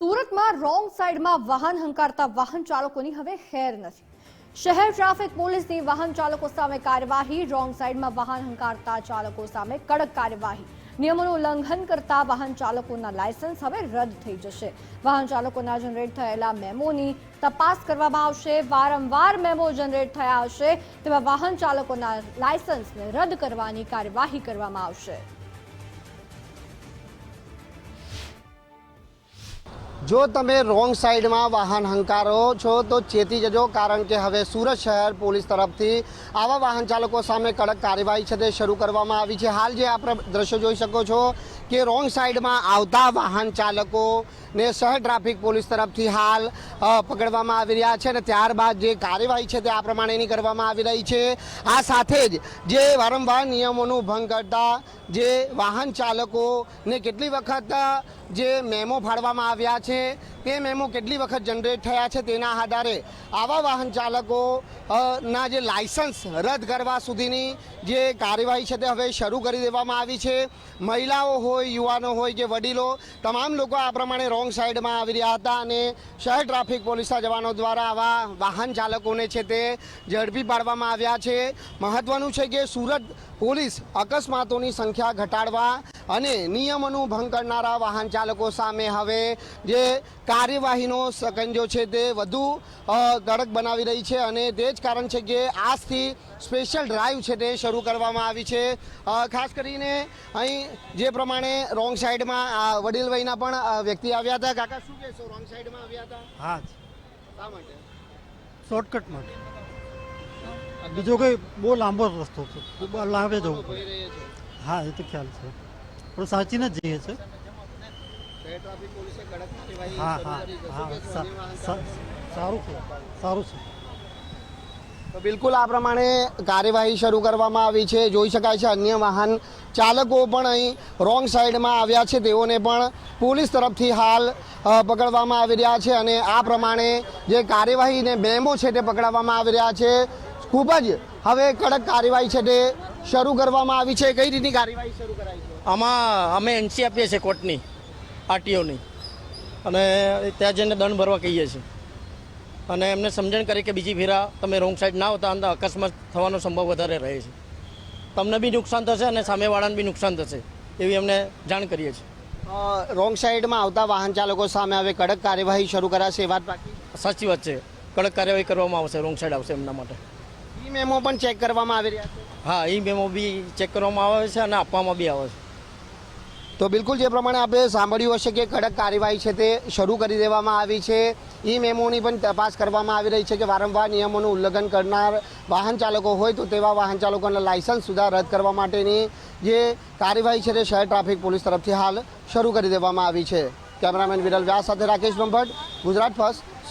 સુરતમાં રોંગ સાઈડમાં વાહન હંકારતા વાહન ચાલકોની હવે ખેર નથી. શહેર ટ્રાફિક પોલીસની વાહન ચાલકો સામે કાર્યવાહી, રોંગ સાઈડમાં વાહન હંકારતા ચાલકો સામે કડક કાર્યવાહી. નિયમોનું ઉલ્લંઘન કરતા વાહન ચાલકોના લાયસન્સ હવે રદ થઈ જશે. વાહન ચાલકોના જનરેટ થયેલા મેમોની તપાસ કરવામાં આવશે. વારંવાર મેમો જનરેટ થયા હશે. તેવા વાહન ચાલકોના લાયસન્સને રદ કરવાની કાર્યવાહી કરવામાં આવશે. જો તમે રોંગ સાઈડમાં વાહન હંકારો છો, તો ચેતી જજો, કારણ કે હવે સુરત શહેર પોલીસ તરફથી આવા વાહન ચાલકો સામે કડક કાર્યવાહી છે તે શરૂ કરવામાં આવી છે. હાલ જે આપણે દ્રશ્યો જોઈ શકો છો કે રોંગ સાઈડમાં આવતા વાહન ચાલકોને શહેર ટ્રાફિક પોલીસ તરફથી હાલ પકડવામાં આવી રહ્યા છે અને ત્યારબાદ જે કાર્યવાહી છે તે આ પ્રમાણેની કરવામાં આવી રહી છે. આ સાથે જ જે વારંવાર નિયમોનું ભંગ કરતા જે વાહન ચાલકોને કેટલી વખત જે મેમો ફાળવામાં આવ્યા છે તે મેમો કેટલી વખત જનરેટ થયા છે તેના આધારે આવા વાહન ચાલકો ના જે લાયસન્સ રદ કરવા સુધીની જે કાર્યવાહી છે તે હવે શરૂ કરી દેવામાં આવી છે. મહિલાઓ હોય, યુવાનો હોય કે વડીલો, તમામ લોકો આ પ્રમાણે રોંગ સાઈડમાં આવી રહ્યા હતા અને શહેર ટ્રાફિક પોલીસના જવાનો દ્વારા આવા વાહન ચાલકોને છે તે ઝડપી પાડવામાં આવ્યા છે. મહત્વનું છે કે સુરત પોલીસ અકસ્માતોની સંખ્યા ઘટાડવા અને નિયમોનું ભંગ કરનારા વાહન ચાલકો સામે હવે જે કાર્યવાહીનો સકંજો છે તે વધુ કડક બનાવી રહી છે અને તે જ કારણ છે કે આજથી સ્પેશિયલ ડ્રાઈવ છે તે શરૂ કરવામાં આવી છે. ખાસ કરીને અહીં જે પ્રમાણે રોંગ સાઈડમાં વડીલ વયના પણ વ્યક્તિ આવ્યા હતા. કાકા શું કહેશો? રોંગ સાઈડમાં આવ્યા હતા? હા. શા માટે? શોર્ટકટ માટે બીજો કઈ બહુ લાંબો રસ્તો છે. લાંબે જવું હા એ તો ખ્યાલ છે. પણ સાચીને જ જઈએ હા હા સારું છે બિલકુલ આ પ્રમાણે કાર્યવાહી શરૂ કરવામાં આવી છે. જોઈ શકાય છે અન્ય વાહન ચાલકો પણ અહીં રોંગ સાઈડમાં આવ્યા છે. તેઓને પણ પોલીસ તરફથી હાલ પકડવામાં આવી રહ્યા છે અને આ પ્રમાણે જે કાર્યવાહીને મેમો છે તે પકડવામાં આવી રહ્યા છે. ખૂબ જ હવે કડક કાર્યવાહી છે તે શરૂ કરવામાં આવી છે. કઈ રીતની કાર્યવાહી શરૂ કરાઈ છે? આમાં અમે એનસી આપીએ છીએ કોર્ટની આરટીઓની. અને ત્યાં જઈને દંડ ભરવા કહીએ છીએ. અને એમને સમજણ કરી કે બીજી ફેરા તમે રોંગ સાઈડ ના હોતા અંદર અકસ્માત થવાનો સંભવ વધારે રહે છે. તમને બી નુકસાન થશે અને સામેવાળાને બી નુકસાન થશે એવી અમને જાણ કરીએ છીએ. રોંગ સાઈડમાં આવતા વાહન ચાલકો સામે હવે કડક કાર્યવાહી શરૂ કરાશે એ વાત બાકી? સાચી વાત છે. કડક કાર્યવાહી કરવામાં આવશે રોંગ સાઈડ આવશે એમના માટે. ઈ મેમો પણ ચેક કરવામાં આવી રહ્યા છે. હા એ મેમો બી ચેક કરવામાં આવે છે અને આપવામાં બી આવે છે. તો બિલકુલ જે પ્રમાણે આપણે સાંભળ્યું હશે કે કડક કાર્યવાહી છે તે શરૂ કરી દેવામાં આવી છે. ઈ મેમોની પણ તપાસ કરવામાં આવી રહી છે કે વારંવાર નિયમોનું ઉલ્લંઘન કરનાર વાહન ચાલકો હોય તો તેવા વાહન ચાલકોના લાયસન્સ સુધા રદ કરવા માટેની જે કાર્યવાહી છે તે શહેર ટ્રાફિક પોલીસ તરફથી હાલ શરૂ કરી દેવામાં આવી છે. કેમેરામેન વિરલ વ્યાસ સાથે રાકેશ બ્રહ્મભટ્ટ ગુજરાત ફર્સ્ટ